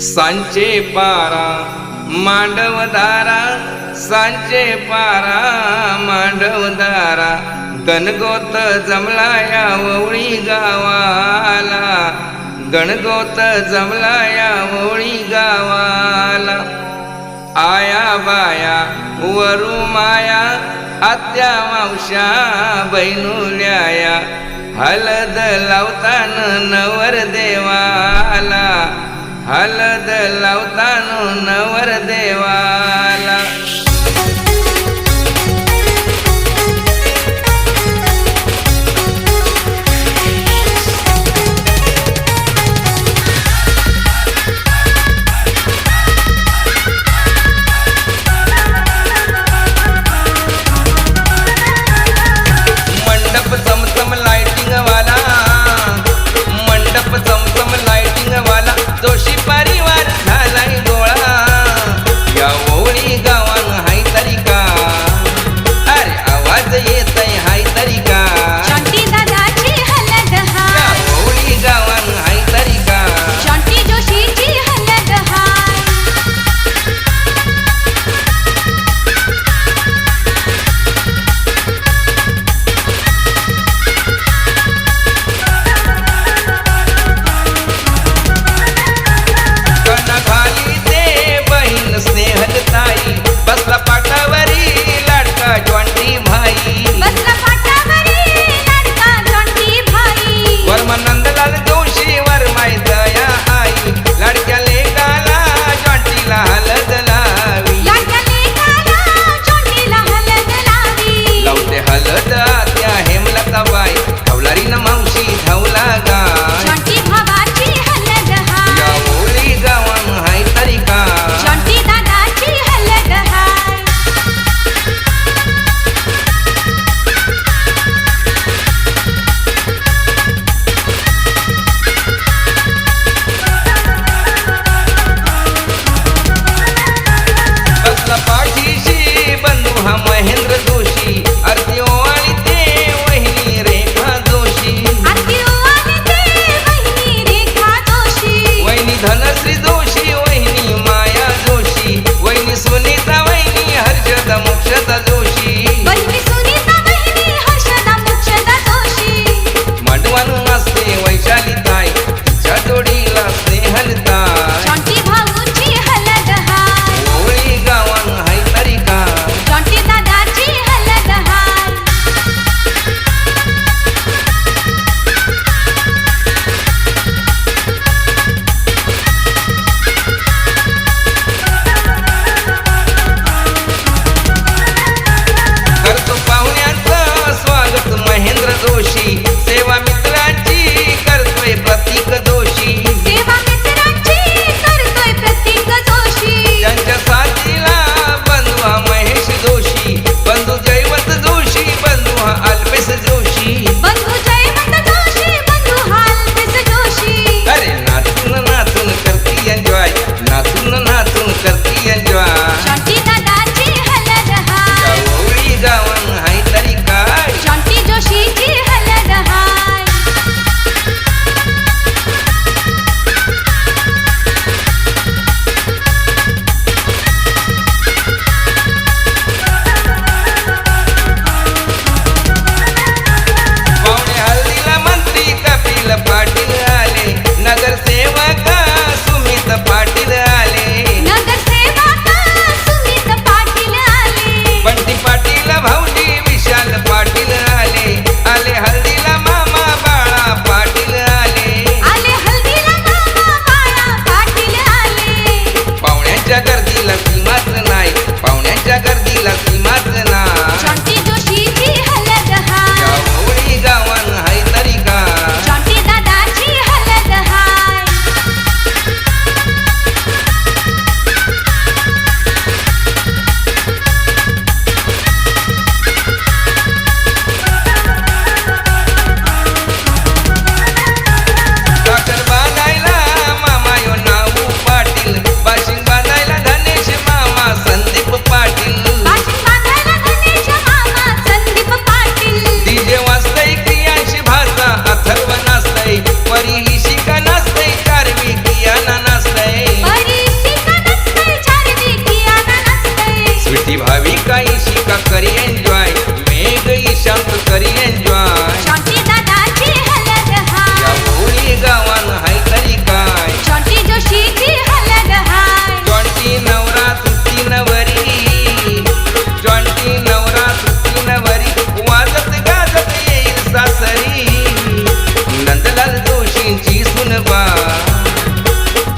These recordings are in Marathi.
सांचे पारा मांडवदारा सांचे पारा मांडवदारा गणगोत जमला या ववळी गावाला गणगोत जमला या ववळी गावाला. आया बाया वरू माया आत्या मावशा बैनुल्याया हलद लावतान नवर देवाला હલદ લવતાનું નવ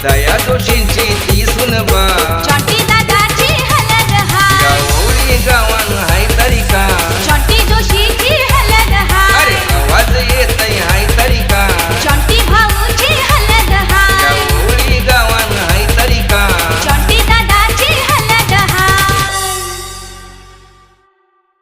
Tăiatul și-ncinții spână bani